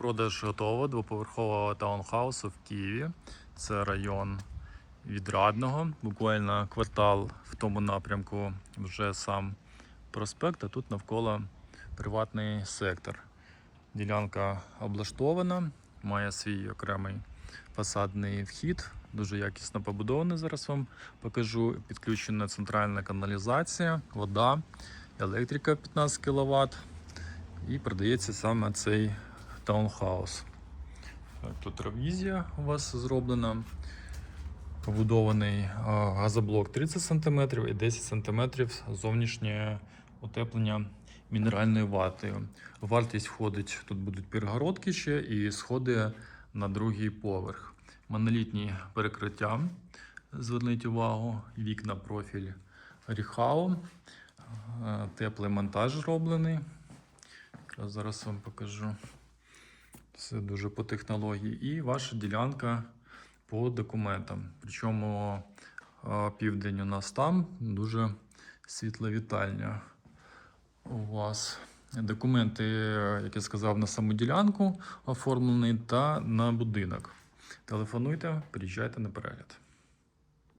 продаж готово двоповерхового таунхаусу в Києві. Це район Відрадного. Буквально квартал в тому напрямку вже сам проспект, а тут навколо приватний сектор. Ділянка облаштована, має свій окремий фасадний вхід, дуже якісно побудований. Зараз вам покажу. Підключена центральна каналізація, вода, електрика 15 кВт. І продається саме цей Так, Тут ревізія у вас зроблена. Побудований газоблок 30 см і 10 см зовнішнє утеплення мінеральною ватою. Вартість входить, тут будуть перегородки ще і сходи на другий поверх. Монолітні перекриття. Зверніть увагу, вікна профіль Ріхау. Теплий монтаж зроблений. Зараз вам покажу. Все дуже по технології. І ваша ділянка по документам. Причому південь у нас там дуже світла вітальня у вас. Документи, як я сказав, на саму ділянку оформлені та на будинок. Телефонуйте, приїжджайте на перегляд.